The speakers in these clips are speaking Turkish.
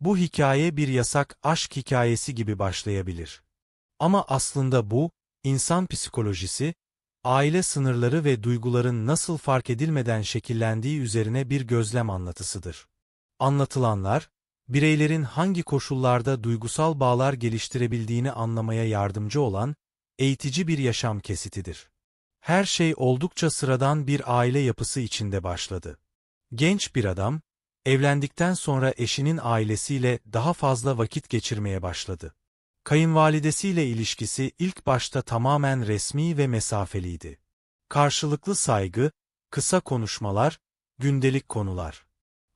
Bu hikaye bir yasak aşk hikayesi gibi başlayabilir. Ama aslında bu, insan psikolojisi, aile sınırları ve duyguların nasıl fark edilmeden şekillendiği üzerine bir gözlem anlatısıdır. Anlatılanlar, bireylerin hangi koşullarda duygusal bağlar geliştirebildiğini anlamaya yardımcı olan, eğitici bir yaşam kesitidir. Her şey oldukça sıradan bir aile yapısı içinde başladı. Genç bir adam, evlendikten sonra eşinin ailesiyle daha fazla vakit geçirmeye başladı. Kayınvalidesiyle ilişkisi ilk başta tamamen resmi ve mesafeliydi. Karşılıklı saygı, kısa konuşmalar, gündelik konular.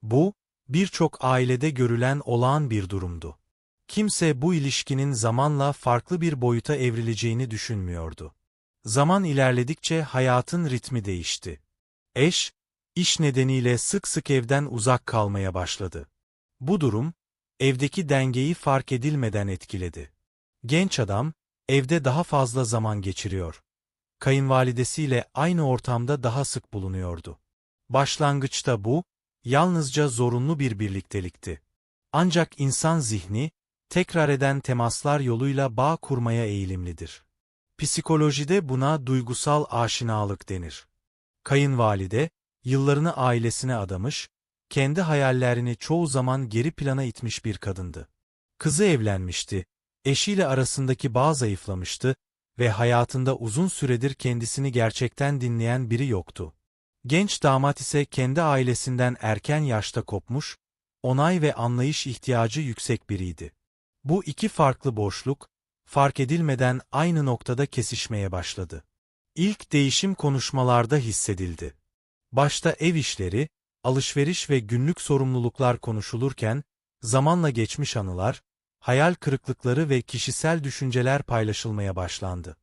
Bu, birçok ailede görülen olağan bir durumdu. Kimse bu ilişkinin zamanla farklı bir boyuta evrileceğini düşünmüyordu. Zaman ilerledikçe hayatın ritmi değişti. Eş, iş nedeniyle sık sık evden uzak kalmaya başladı. Bu durum, evdeki dengeyi fark edilmeden etkiledi. Genç adam, evde daha fazla zaman geçiriyor. Kayınvalidesiyle aynı ortamda daha sık bulunuyordu. Başlangıçta bu, yalnızca zorunlu bir birliktelikti. Ancak insan zihni, tekrar eden temaslar yoluyla bağ kurmaya eğilimlidir. Psikolojide buna duygusal aşinalık denir. Kayınvalide, yıllarını ailesine adamış, kendi hayallerini çoğu zaman geri plana itmiş bir kadındı. Kızı evlenmişti, eşiyle arasındaki bağ zayıflamıştı ve hayatında uzun süredir kendisini gerçekten dinleyen biri yoktu. Genç damat ise kendi ailesinden erken yaşta kopmuş, onay ve anlayış ihtiyacı yüksek biriydi. Bu iki farklı boşluk, fark edilmeden aynı noktada kesişmeye başladı. İlk değişim konuşmalarda hissedildi. Başta ev işleri, alışveriş ve günlük sorumluluklar konuşulurken, zamanla geçmiş anılar, hayal kırıklıkları ve kişisel düşünceler paylaşılmaya başlandı.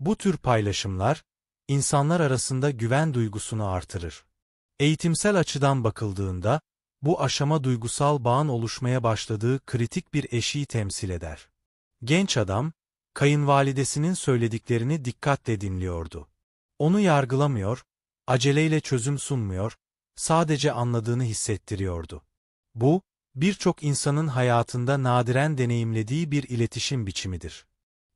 Bu tür paylaşımlar, insanlar arasında güven duygusunu artırır. Eğitimsel açıdan bakıldığında, bu aşama duygusal bağın oluşmaya başladığı kritik bir eşiği temsil eder. Genç adam, kayınvalidesinin söylediklerini dikkatle dinliyordu. Onu yargılamıyor, aceleyle çözüm sunmuyor, sadece anladığını hissettiriyordu. Bu, birçok insanın hayatında nadiren deneyimlediği bir iletişim biçimidir.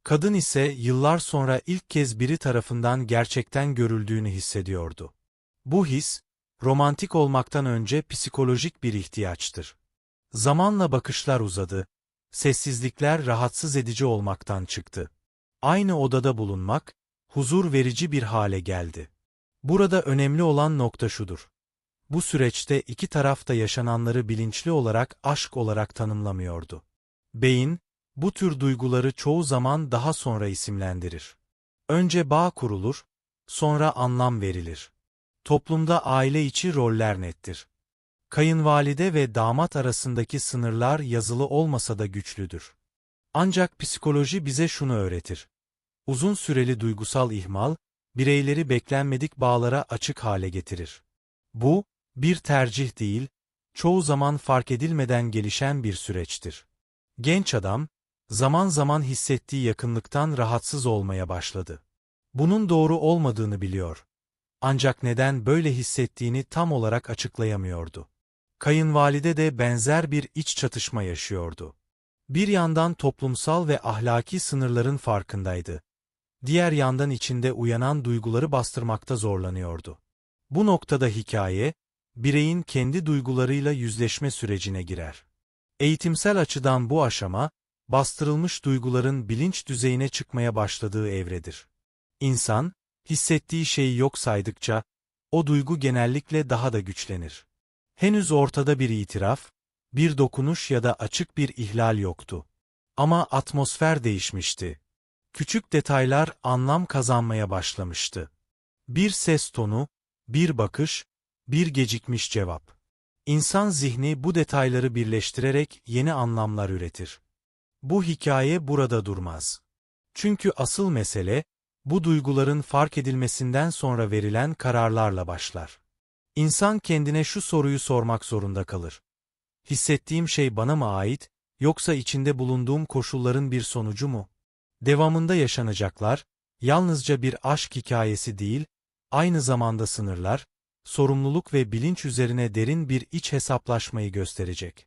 Kadın ise yıllar sonra ilk kez biri tarafından gerçekten görüldüğünü hissediyordu. Bu his, romantik olmaktan önce psikolojik bir ihtiyaçtır. Zamanla bakışlar uzadı, sessizlikler rahatsız edici olmaktan çıktı. Aynı odada bulunmak, huzur verici bir hale geldi. Burada önemli olan nokta şudur. Bu süreçte iki taraf da yaşananları bilinçli olarak aşk olarak tanımlamıyordu. Beyin, bu tür duyguları çoğu zaman daha sonra isimlendirir. Önce bağ kurulur, sonra anlam verilir. Toplumda aile içi roller nettir. Kayınvalide ve damat arasındaki sınırlar yazılı olmasa da güçlüdür. Ancak psikoloji bize şunu öğretir. Uzun süreli duygusal ihmal, bireyleri beklenmedik bağlara açık hale getirir. Bu, bir tercih değil, çoğu zaman fark edilmeden gelişen bir süreçtir. Genç adam, zaman zaman hissettiği yakınlıktan rahatsız olmaya başladı. Bunun doğru olmadığını biliyor. Ancak neden böyle hissettiğini tam olarak açıklayamıyordu. Kayınvalide de benzer bir iç çatışma yaşıyordu. Bir yandan toplumsal ve ahlaki sınırların farkındaydı. Diğer yandan içinde uyanan duyguları bastırmakta zorlanıyordu. Bu noktada hikaye, bireyin kendi duygularıyla yüzleşme sürecine girer. Eğitimsel açıdan bu aşama, bastırılmış duyguların bilinç düzeyine çıkmaya başladığı evredir. İnsan, hissettiği şeyi yok saydıkça, o duygu genellikle daha da güçlenir. Henüz ortada bir itiraf, bir dokunuş ya da açık bir ihlal yoktu. Ama atmosfer değişmişti. Küçük detaylar anlam kazanmaya başlamıştı. Bir ses tonu, bir bakış, bir gecikmiş cevap. İnsan zihni bu detayları birleştirerek yeni anlamlar üretir. Bu hikaye burada durmaz. Çünkü asıl mesele, bu duyguların fark edilmesinden sonra verilen kararlarla başlar. İnsan kendine şu soruyu sormak zorunda kalır. Hissettiğim şey bana mı ait, yoksa içinde bulunduğum koşulların bir sonucu mu? Devamında yaşanacaklar, yalnızca bir aşk hikayesi değil, aynı zamanda sınırlar, sorumluluk ve bilinç üzerine derin bir iç hesaplaşmayı gösterecek.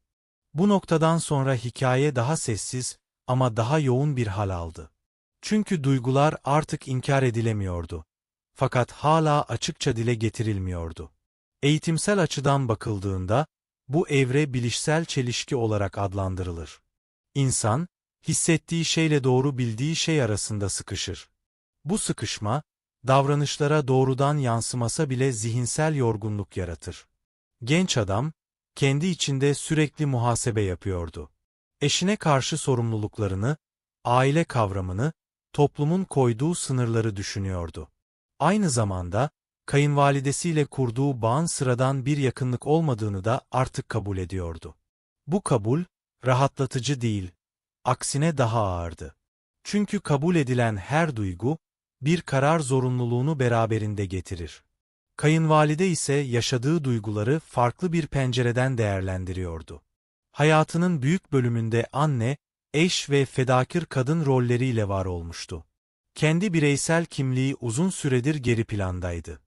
Bu noktadan sonra hikaye daha sessiz ama daha yoğun bir hal aldı. Çünkü duygular artık inkar edilemiyordu. Fakat hala açıkça dile getirilmiyordu. Eğitimsel açıdan bakıldığında, bu evre bilişsel çelişki olarak adlandırılır. İnsan, hissettiği şeyle doğru bildiği şey arasında sıkışır. Bu sıkışma, davranışlara doğrudan yansımasa bile zihinsel yorgunluk yaratır. Genç adam, kendi içinde sürekli muhasebe yapıyordu. Eşine karşı sorumluluklarını, aile kavramını, toplumun koyduğu sınırları düşünüyordu. Aynı zamanda, kayınvalidesiyle kurduğu bağın sıradan bir yakınlık olmadığını da artık kabul ediyordu. Bu kabul, rahatlatıcı değil, aksine daha ağırdı. Çünkü kabul edilen her duygu, bir karar zorunluluğunu beraberinde getirir. Kayınvalide ise yaşadığı duyguları farklı bir pencereden değerlendiriyordu. Hayatının büyük bölümünde anne, eş ve fedakir kadın rolleriyle var olmuştu. Kendi bireysel kimliği uzun süredir geri plandaydı.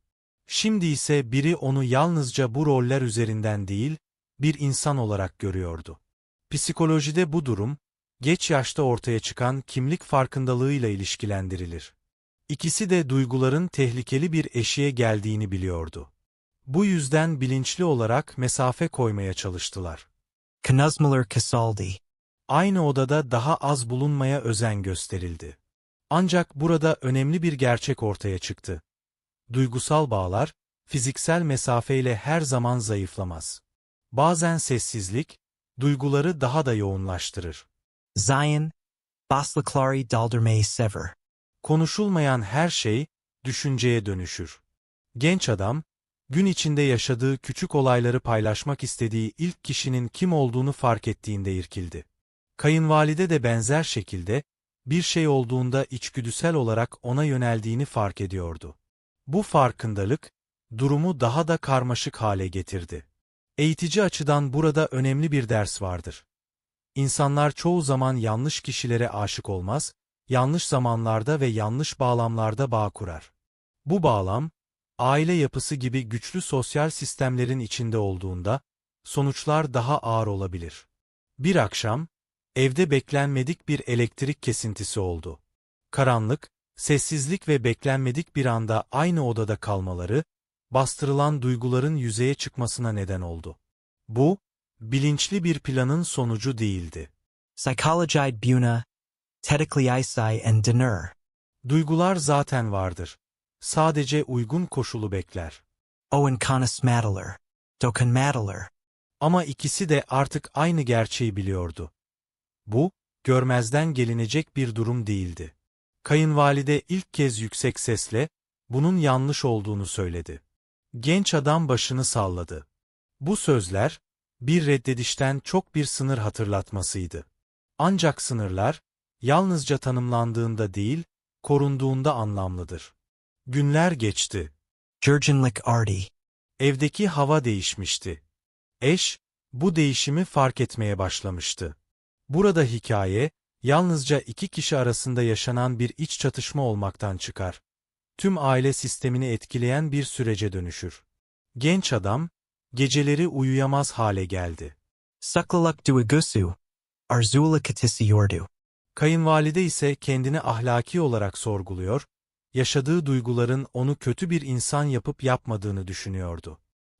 Şimdi ise biri onu yalnızca bu roller üzerinden değil, bir insan olarak görüyordu. Psikolojide bu durum, geç yaşta ortaya çıkan kimlik farkındalığıyla ilişkilendirilir. İkisi de duyguların tehlikeli bir eşiğe geldiğini biliyordu. Bu yüzden bilinçli olarak mesafe koymaya çalıştılar. Knuzmuller Casaldi. Aynı odada daha az bulunmaya özen gösterildi. Ancak burada önemli bir gerçek ortaya çıktı. Duygusal bağlar, fiziksel mesafeyle her zaman zayıflamaz. Bazen sessizlik, duyguları daha da yoğunlaştırır. Zion. Baslaclari Daldermay Sever. Konuşulmayan her şey, düşünceye dönüşür. Genç adam, gün içinde yaşadığı küçük olayları paylaşmak istediği ilk kişinin kim olduğunu fark ettiğinde irkildi. Kayınvalide de benzer şekilde, bir şey olduğunda içgüdüsel olarak ona yöneldiğini fark ediyordu. Bu farkındalık, durumu daha da karmaşık hale getirdi. Eğitici açıdan burada önemli bir ders vardır. İnsanlar çoğu zaman yanlış kişilere aşık olmaz, yanlış zamanlarda ve yanlış bağlamlarda bağ kurar. Bu bağlam, aile yapısı gibi güçlü sosyal sistemlerin içinde olduğunda, sonuçlar daha ağır olabilir. Bir akşam, evde beklenmedik bir elektrik kesintisi oldu. Karanlık, sessizlik ve beklenmedik bir anda aynı odada kalmaları, bastırılan duyguların yüzeye çıkmasına neden oldu. Bu, bilinçli bir planın sonucu değildi. Psychologide Buna. Tedicliaci and Dinur. Duygular zaten vardır. Sadece uygun koşulu bekler. Owen Connismadaler. Dokanmadaler. Ama ikisi de artık aynı gerçeği biliyordu. Bu, görmezden gelinecek bir durum değildi. Kayınvalide ilk kez yüksek sesle, bunun yanlış olduğunu söyledi. Genç adam başını salladı. Bu sözler, bir reddedişten çok bir sınır hatırlatmasıydı. Ancak sınırlar, yalnızca tanımlandığında değil, korunduğunda anlamlıdır. Günler geçti. Jurgenlik Ardi. Evdeki hava değişmişti. Eş, bu değişimi fark etmeye başlamıştı. Burada hikaye, yalnızca iki kişi arasında yaşanan bir iç çatışma olmaktan çıkar. Tüm aile sistemini etkileyen bir sürece dönüşür. Genç adam, geceleri uyuyamaz hale geldi. Suclaluk Duagusu. Arzula Katisi Yordu. Kayınvalide ise kendini ahlaki olarak sorguluyor, yaşadığı duyguların onu kötü bir insan yapıp yapmadığını düşünüyordu.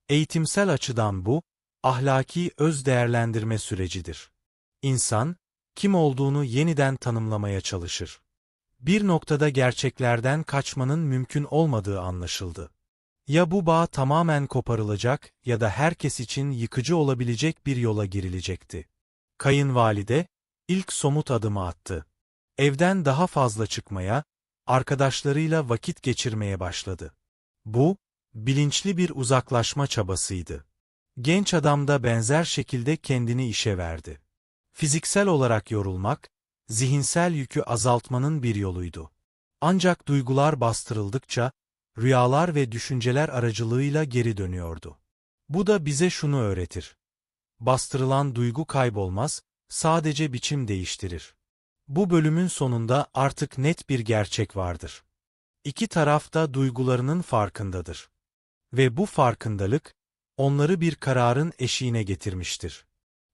Eğitimsel açıdan bu, ahlaki öz değerlendirme sürecidir. İnsan, kim olduğunu yeniden tanımlamaya çalışır. Bir noktada gerçeklerden kaçmanın mümkün olmadığı anlaşıldı. Ya bu bağ tamamen koparılacak ya da herkes için yıkıcı olabilecek bir yola girilecekti. Kayınvalide, ilk somut adımı attı. Evden daha fazla çıkmaya, arkadaşlarıyla vakit geçirmeye başladı. Bu, bilinçli bir uzaklaşma çabasıydı. Genç adam da benzer şekilde kendini işe verdi. Fiziksel olarak yorulmak, zihinsel yükü azaltmanın bir yoluydu. Ancak duygular bastırıldıkça, rüyalar ve düşünceler aracılığıyla geri dönüyordu. Bu da bize şunu öğretir. Bastırılan duygu kaybolmaz, sadece biçim değiştirir. Bu bölümün sonunda artık net bir gerçek vardır. İki taraf da duygularının farkındadır. Ve bu farkındalık, onları bir kararın eşiğine getirmiştir.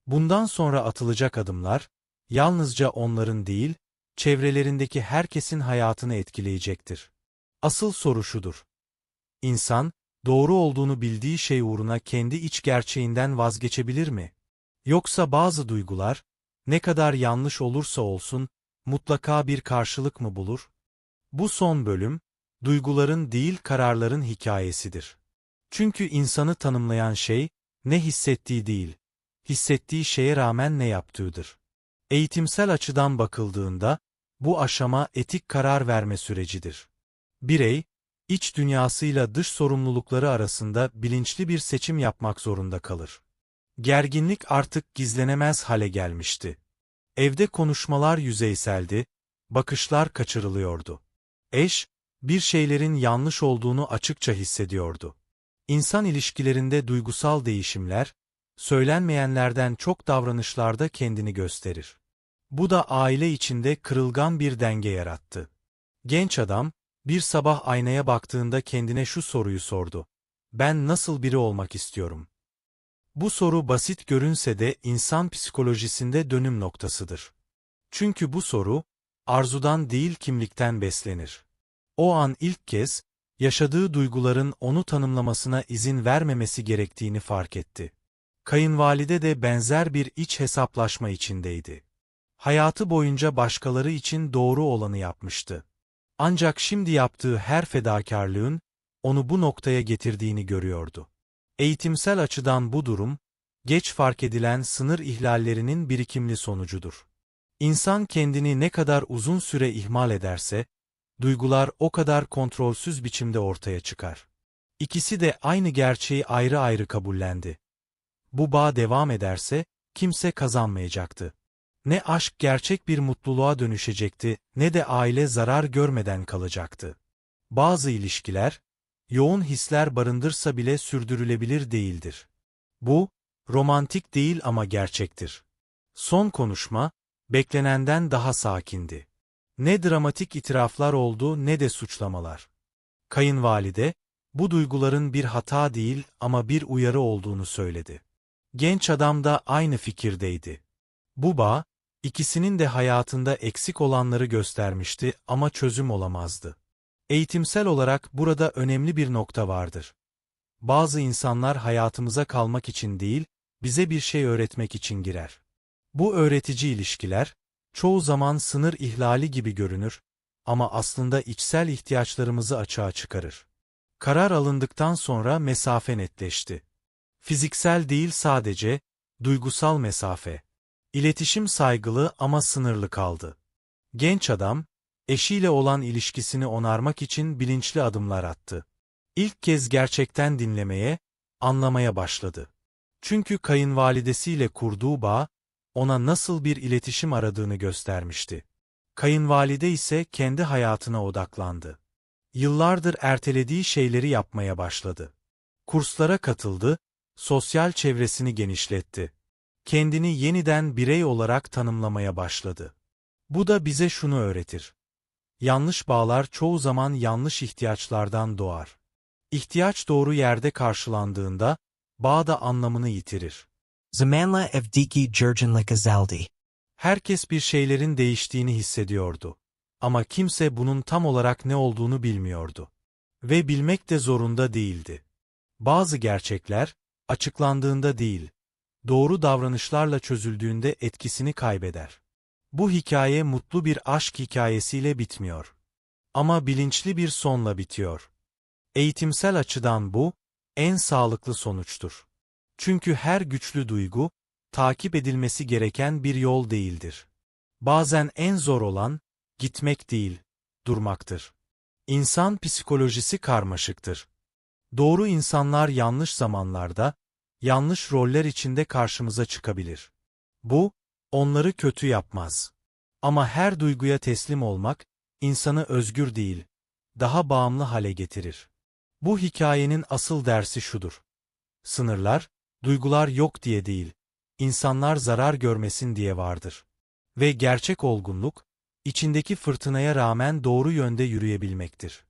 Bundan sonra atılacak adımlar, yalnızca onların değil, çevrelerindeki herkesin hayatını etkileyecektir. Asıl soru şudur. İnsan, doğru olduğunu bildiği şey uğruna kendi iç gerçeğinden vazgeçebilir mi? Yoksa bazı duygular, ne kadar yanlış olursa olsun, mutlaka bir karşılık mı bulur? Bu son bölüm, duyguların değil kararların hikayesidir. Çünkü insanı tanımlayan şey, ne hissettiği değil, hissettiği şeye rağmen ne yaptığıdır. Eğitimsel açıdan bakıldığında, bu aşama etik karar verme sürecidir. Birey, iç dünyasıyla dış sorumlulukları arasında bilinçli bir seçim yapmak zorunda kalır. Gerginlik artık gizlenemez hale gelmişti. Evde konuşmalar yüzeyseldi, bakışlar kaçırılıyordu. Eş, bir şeylerin yanlış olduğunu açıkça hissediyordu. İnsan ilişkilerinde duygusal değişimler, söylenmeyenlerden çok davranışlarda kendini gösterir. Bu da aile içinde kırılgan bir denge yarattı. Genç adam, bir sabah aynaya baktığında kendine şu soruyu sordu. Ben nasıl biri olmak istiyorum? Bu soru basit görünse de insan psikolojisinde dönüm noktasıdır. Çünkü bu soru, arzudan değil kimlikten beslenir. O an ilk kez, yaşadığı duyguların onu tanımlamasına izin vermemesi gerektiğini fark etti. Kayınvalide de benzer bir iç hesaplaşma içindeydi. Hayatı boyunca başkaları için doğru olanı yapmıştı. Ancak şimdi yaptığı her fedakarlığın, onu bu noktaya getirdiğini görüyordu. Eğitimsel açıdan bu durum, geç fark edilen sınır ihlallerinin birikimli sonucudur. İnsan kendini ne kadar uzun süre ihmal ederse, duygular o kadar kontrolsüz biçimde ortaya çıkar. İkisi de aynı gerçeği ayrı ayrı kabullendi. Bu bağ devam ederse, kimse kazanmayacaktı. Ne aşk gerçek bir mutluluğa dönüşecekti, ne de aile zarar görmeden kalacaktı. Bazı ilişkiler, yoğun hisler barındırsa bile sürdürülebilir değildir. Bu, romantik değil ama gerçektir. Son konuşma, beklenenden daha sakindi. Ne dramatik itiraflar oldu ne de suçlamalar. Kayınvalide, bu duyguların bir hata değil ama bir uyarı olduğunu söyledi. Genç adam da aynı fikirdeydi. Bu bağ, ikisinin de hayatında eksik olanları göstermişti ama çözüm olamazdı. Eğitimsel olarak burada önemli bir nokta vardır. Bazı insanlar hayatımıza kalmak için değil, bize bir şey öğretmek için girer. Bu öğretici ilişkiler, çoğu zaman sınır ihlali gibi görünür ama aslında içsel ihtiyaçlarımızı açığa çıkarır. Karar alındıktan sonra mesafe netleşti. Fiziksel değil sadece, duygusal mesafe. İletişim saygılı ama sınırlı kaldı. Genç adam, eşiyle olan ilişkisini onarmak için bilinçli adımlar attı. İlk kez gerçekten dinlemeye, anlamaya başladı. Çünkü kayınvalidesiyle kurduğu bağ, ona nasıl bir iletişim aradığını göstermişti. Kayınvalide ise kendi hayatına odaklandı. Yıllardır ertelediği şeyleri yapmaya başladı. Kurslara katıldı, sosyal çevresini genişletti. Kendini yeniden birey olarak tanımlamaya başladı. Bu da bize şunu öğretir. Yanlış bağlar çoğu zaman yanlış ihtiyaçlardan doğar. İhtiyaç doğru yerde karşılandığında, bağ da anlamını yitirir. Zamanla evdiki Jurgen Gazaldi. Herkes bir şeylerin değiştiğini hissediyordu. Ama kimse bunun tam olarak ne olduğunu bilmiyordu. Ve bilmek de zorunda değildi. Bazı gerçekler, açıklandığında değil, doğru davranışlarla çözüldüğünde etkisini kaybeder. Bu hikaye mutlu bir aşk hikayesiyle bitmiyor. Ama bilinçli bir sonla bitiyor. Eğitimsel açıdan bu, en sağlıklı sonuçtur. Çünkü her güçlü duygu, takip edilmesi gereken bir yol değildir. Bazen en zor olan, gitmek değil, durmaktır. İnsan psikolojisi karmaşıktır. Doğru insanlar yanlış zamanlarda, yanlış roller içinde karşımıza çıkabilir. Bu, onları kötü yapmaz. Ama her duyguya teslim olmak, insanı özgür değil, daha bağımlı hale getirir. Bu hikayenin asıl dersi şudur. Sınırlar, duygular yok diye değil, insanlar zarar görmesin diye vardır. Ve gerçek olgunluk, içindeki fırtınaya rağmen doğru yönde yürüyebilmektir.